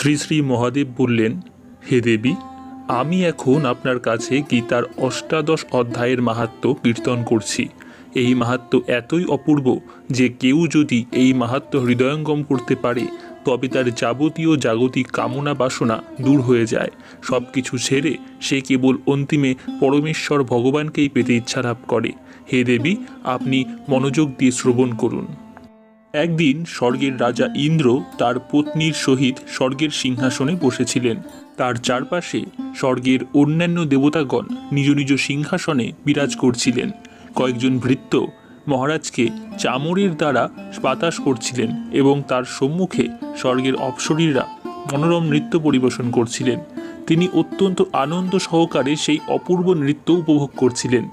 শ্রী শ্রী মহাদেব বললেন, হে দেবী, আমি এখন আপনার কাছে গীতার অষ্টাদশ অধ্যায়ের মাহাত্ম্য কীর্তন করছি। এই মাহাত্ম্য এতই অপূর্ব যে কেউ যদি এই মাহাত্ম্য হৃদয়ঙ্গম করতে পারে, তবে তার যাবতীয় জাগতিক কামনা বাসনা দূর হয়ে যায়। সব কিছু ছেড়ে সে কেবল অন্তিমে পরমেশ্বর ভগবানকেই পেতে ইচ্ছা লাভ করে। হে দেবী, আপনি মনোযোগ দিয়ে শ্রবণ করুন। একদিন স্বর্গের রাজা ইন্দ্র তার পত্নীর সহিত স্বর্গের সিংহাসনে বসেছিলেন। তার চারপাশে স্বর্গের অন্যান্য দেবতাগণ নিজ নিজ সিংহাসনে বিরাজ করছিলেন। কয়েকজন ভৃত্য মহারাজকে চামরের দ্বারা বাতাস করছিলেন এবং তার সম্মুখে স্বর্গের অপসরীরা মনোরম নৃত্য পরিবেশন করছিলেন। তিনি অত্যন্ত আনন্দ সহকারে সেই অপূর্ব নৃত্য উপভোগ করছিলেন।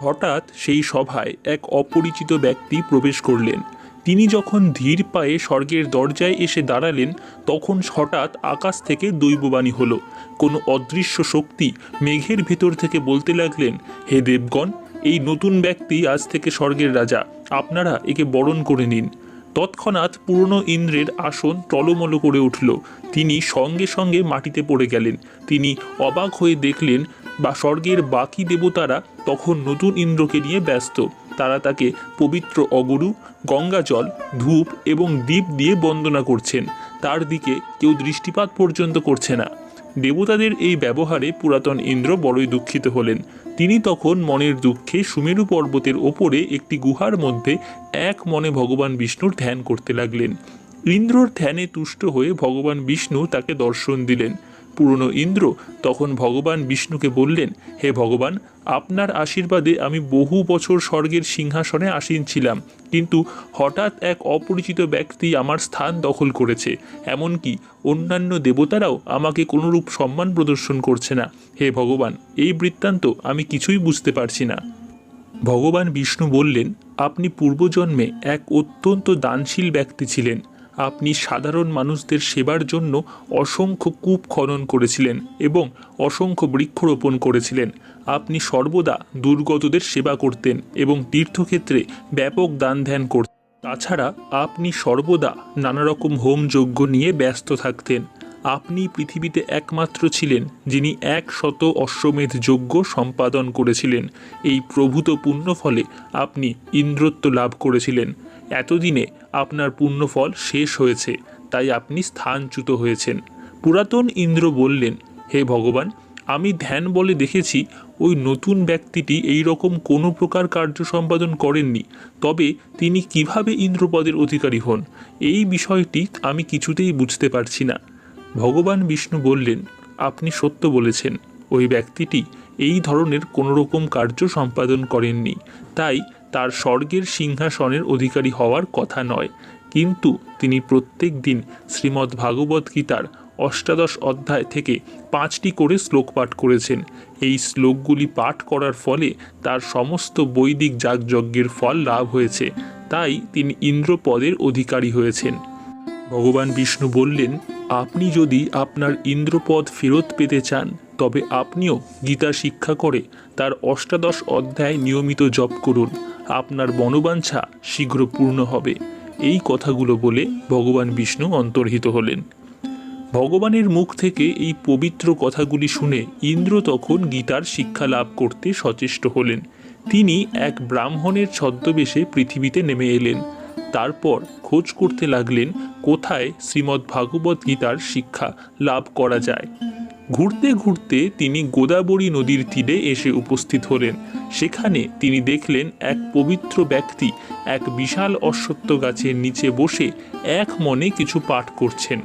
হঠাৎ সেই সভায় এক অপরিচিত ব্যক্তি প্রবেশ করলেন। তিনি যখন ধীর পায়ে স্বর্গের দরজায় এসে দাঁড়ালেন, তখন হঠাৎ আকাশ থেকে দৈববাণী হলো। কোনো অদৃশ্য শক্তি মেঘের ভেতর থেকে বলতে লাগলেন, হে দেবগণ, এই নতুন ব্যক্তি আজ থেকে স্বর্গের রাজা, আপনারা একে বরণ করে নিন। তৎক্ষণাৎ পুরনো ইন্দ্রের আসন টলমল করে উঠল। তিনি সঙ্গে সঙ্গে মাটিতে পড়ে গেলেন। তিনি অবাক হয়ে দেখলেন, বা স্বর্গের বাকি দেবতারা তখন নতুন ইন্দ্রকে নিয়ে ব্যস্ত। তারা তাকে পবিত্র অগুরু, গঙ্গাজল, ধূপ এবং দ্বীপ দিয়ে বন্দনা করছেন। তার দিকে কেউ দৃষ্টিপাত পর্যন্ত করছে না। দেবতাদের এই ব্যবহারে পুরাতন ইন্দ্র বড়ই দুঃখিত হলেন। তিনি তখন মনের দুঃখে সুমেরু পর্বতের ওপরে একটি গুহার মধ্যে এক মনে ভগবান বিষ্ণুর ধ্যান করতে লাগলেন। ইন্দ্রর ধ্যানে তুষ্ট হয়ে ভগবান বিষ্ণু তাকে দর্শন দিলেন। পুরনো ইন্দ্র তখন ভগবান বিষ্ণুকে বললেন, হে ভগবান, আপনার আশীর্বাদে আমি বহু বছর স্বর্গের সিংহাসনে আসীন ছিলাম, কিন্তু হঠাৎ এক অপরিচিত ব্যক্তি আমার স্থান দখল করেছে। এমনকি অন্যান্য দেবতারাও আমাকে কোনোরূপ সম্মান প্রদর্শন করছে না। হে ভগবান, এই বৃত্তান্ত আমি কিছুই বুঝতে পারছি না। ভগবান বিষ্ণু বললেন, আপনি পূর্বজন্মে এক অত্যন্ত দানশীল ব্যক্তি ছিলেন। আপনি সাধারণ মানুষদের সেবার জন্য অসংখ্য কূপ খনন করেছিলেন এবং অসংখ্য বৃক্ষরোপণ করেছিলেন। আপনি সর্বদা দুর্গতদের সেবা করতেন এবং তীর্থক্ষেত্রে ব্যাপক দান ধ্যান করতেন তাছাড়া আপনি সর্বদা নানা রকম হোম যজ্ঞ নিয়ে ব্যস্ত থাকতেন। আপনি পৃথিবীতে একমাত্র ছিলেন যিনি এক শত অশ্বমেধ যজ্ঞ সম্পাদন করেছিলেন। এই প্রভূত পুণ্য ফলে আপনি ইন্দ্রত্ব লাভ করেছিলেন। এতদিনে আপনার পুণ্যফল শেষ হয়েছে, তাই আপনি স্থানচ্যুত হয়েছেন। পুরাতন ইন্দ্র বললেন, হে ভগবান, আমি ধ্যান বলে দেখেছি, ওই নতুন ব্যক্তিটি এই রকম কোনো প্রকার কার্য সম্পাদন করেননি। তবে তিনি কীভাবে ইন্দ্রপদের অধিকারী হন? এই বিষয়টি আমি কিছুতেই বুঝতে পারছি না। ভগবান বিষ্ণু বললেন, আপনি সত্য বলেছেন, ওই ব্যক্তিটি এই ধরনের কোনো রকম কার্য সম্পাদন করেননি। তাই তার স্বর্গের সিংহাসনের অধিকারী হওয়ার কথা নয়। কিন্তু তিনি প্রত্যেক দিন শ্রীমদ্ ভাগবত গীতার অষ্টাদশ অধ্যায় থেকে পাঁচটি করে শ্লোক পাঠ করেছেন। এই শ্লোকগুলি পাঠ করার ফলে তার সমস্ত বৈদিক যাগযজ্ঞের ফল লাভ হয়েছে। তাই তিনি ইন্দ্রপদের অধিকারী হয়েছেন। ভগবান বিষ্ণু বললেন, আপনি যদি আপনার ইন্দ্রপদ ফেরত পেতে চান, তবে আপনিও গীতা শিক্ষা করে তার অষ্টাদশ অধ্যায় নিয়মিত জপ করুন। আপনার বনবাঞ্ছা শীঘ্র পূর্ণ হবে। এই কথাগুলো বলে ভগবান বিষ্ণু অন্তর্হিত হলেন। ভগবানের মুখ থেকে এই পবিত্র কথাগুলি শুনে ইন্দ্র তখন গীতার শিক্ষা লাভ করতে সচেষ্ট হলেন। তিনি এক ব্রাহ্মণের ছদ্মবেশে পৃথিবীতে নেমে এলেন। তারপর খোঁজ করতে লাগলেন, কোথায় শ্রীমদ্ ভাগবত গীতার শিক্ষা লাভ করা যায়। ঘুরতে ঘুরতে তিনি গোদাবরী নদীর তীরে এসে উপস্থিত হলেন। সেখানে তিনি দেখলেন এক পবিত্র ব্যক্তি এক বিশাল অশ্বত্থ গাছের নিচে বসে এক মনে কিছু পাঠ করছেন।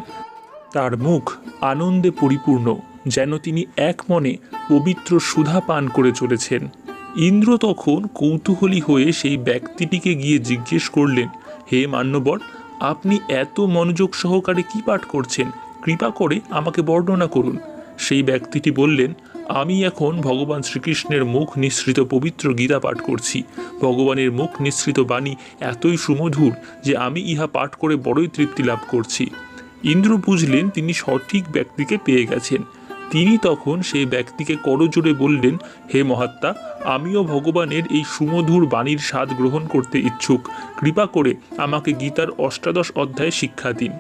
তার মুখ আনন্দে পরিপূর্ণ, যেন তিনি এক মনে পবিত্র সুধা পান করে চলেছেন। ইন্দ্র তখন কৌতূহলী হয়ে সেই ব্যক্তিটিকে গিয়ে জিজ্ঞেস করলেন, হে মান্যবর, আপনি এত মনোযোগ সহকারে কি পাঠ করছেন? কৃপা করে আমাকে বর্ণনা করুন। সেই ব্যক্তিটি বললেন, আমি এখন ভগবান শ্রীকৃষ্ণের মুখ নিঃসৃত পবিত্র গীতা পাঠ করছি। ভগবানের মুখ নিঃসৃত বাণী এতই সুমধুর যে আমি ইহা পাঠ করে বড়ই তৃপ্তি লাভ করছি। ইন্দ্র বুঝলেন তিনি সঠিক ব্যক্তিকে পেয়ে গেছেন। তিনি তখন সেই ব্যক্তিকে করজোড়ে বললেন, হে মহাত্মা, আমিও ভগবানের এই সুমধুর বাণীর স্বাদ গ্রহণ করতে ইচ্ছুক। কৃপা করে আমাকে গীতার অষ্টাদশ অধ্যায়ে শিক্ষা দিন।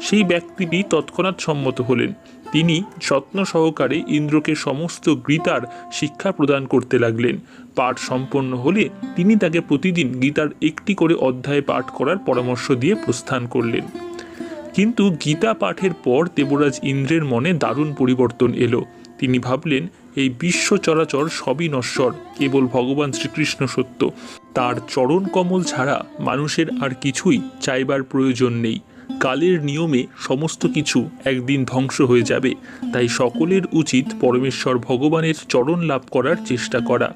সেই ব্যক্তিটি তৎক্ষণাৎ সম্মত হলেন। তিনি যত্ন সহকারে ইন্দ্রকে সমস্ত গীতার শিক্ষা প্রদান করতে লাগলেন। পাঠ সম্পন্ন হলে তিনি তাকে প্রতিদিন গীতার একটি করে অধ্যায় পাঠ করার পরামর্শ দিয়ে প্রস্থান করলেন। কিন্তু গীতা পাঠের পর দেবরাজ ইন্দ্রের মনে দারুণ পরিবর্তন এলো। তিনি ভাবলেন, এই বিশ্ব চরাচর সবই নশ্বর, কেবল ভগবান শ্রীকৃষ্ণ সত্য। তার চরণ কমল ছাড়া মানুষের আর কিছুই চাইবার প্রয়োজন নেই। কালের নিয়মে সমস্ত কিছু একদিন ধ্বংস হয়ে যাবে, তাই সকলের উচিত পরমেশ্বর ভগবানের চরণ লাভ করার চেষ্টা করা।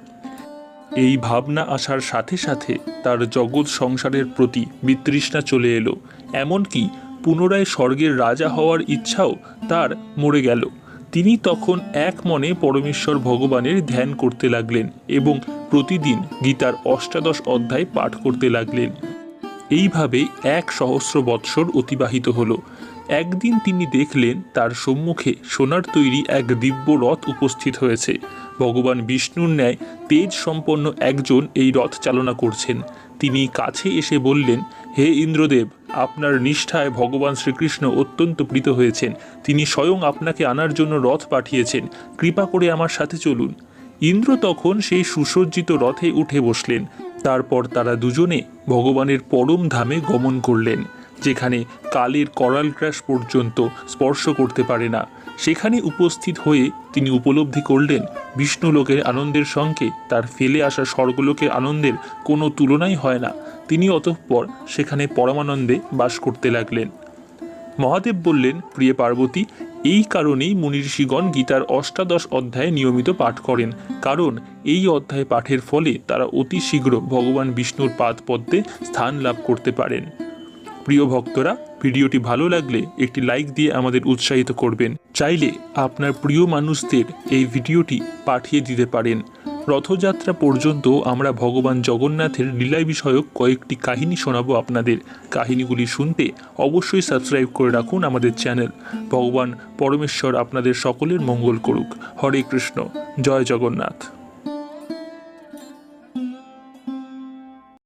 এই ভাবনা আসার সাথে সাথে তার জগৎ সংসারের প্রতি বিতৃষ্ণা চলে এলো, এমনকি পুনরায় স্বর্গের রাজা হওয়ার ইচ্ছাও তার মরে গেল। তিনি তখন এক মনে পরমেশ্বর ভগবানের ধ্যান করতে লাগলেন এবং প্রতিদিন গীতার অষ্টাদশ অধ্যায় পাঠ করতে লাগলেন। এইভাবে এক সহস্র বৎসর অতিবাহিত হলো। একদিন তিনি দেখলেন তার সম্মুখে সোনার তৈরি এক দিব্য রথ উপস্থিত হয়েছে। ভগবান বিষ্ণুর ন্যায় তেজ সম্পন্ন একজন এই রথ চালনা করছেন। তিনি কাছে এসে বললেন, হে ইন্দ্রদেব, আপনার নিষ্ঠায় ভগবান শ্রীকৃষ্ণ অত্যন্ত প্রীত হয়েছেন। তিনি স্বয়ং আপনাকে আনার জন্য রথ পাঠিয়েছেন। কৃপা করে আমার সাথে চলুন। ইন্দ্র তখন সেই সুসজ্জিত রথে উঠে বসলেন। তারপর তারা দুজনে ভগবানের পরম ধামে গমন করলেন, যেখানে কালের করাল গ্রাস পর্যন্ত স্পর্শ করতে পারে না। সেখানে উপস্থিত হয়ে তিনি উপলব্ধি করলেন বিষ্ণুলোকের আনন্দের সঙ্গে তার ফেলে আসা স্বর্গলোকের আনন্দের কোনো তুলনাই হয় না। তিনি অতঃপর সেখানে পরমানন্দে বাস করতে লাগলেন। মহাদেব বললেন, প্রিয় পার্বতী এই কারণেই মুনিঋষিগণ গীতার অষ্টাদশ অধ্যায় নিয়মিত পাঠ করেন, কারণ এই অধ্যায় পাঠের ফলে তারা অতি শীঘ্র ভগবান বিষ্ণুর পাদ পদ্মে স্থান লাভ করতে পারেন। প্রিয় ভক্তরা, ভিডিওটি ভালো লাগলে একটি লাইক দিয়ে আমাদের উৎসাহিত করবেন। চাইলে আপনার প্রিয় মানুষদের এই ভিডিওটি পাঠিয়ে দিতে পারেন। রথযাত্রা পর্যন্ত আমরা ভগবান জগন্নাথের লীলায় বিষয়ক কয়েকটি কাহিনী শোনাবো আপনাদের। কাহিনীগুলি শুনতে অবশ্যই সাবস্ক্রাইব করে রাখুন আমাদের চ্যানেল ভগবান পরমেশ্বর আপনাদের সকলের মঙ্গল করুক। হরে কৃষ্ণ। জয় জগন্নাথ।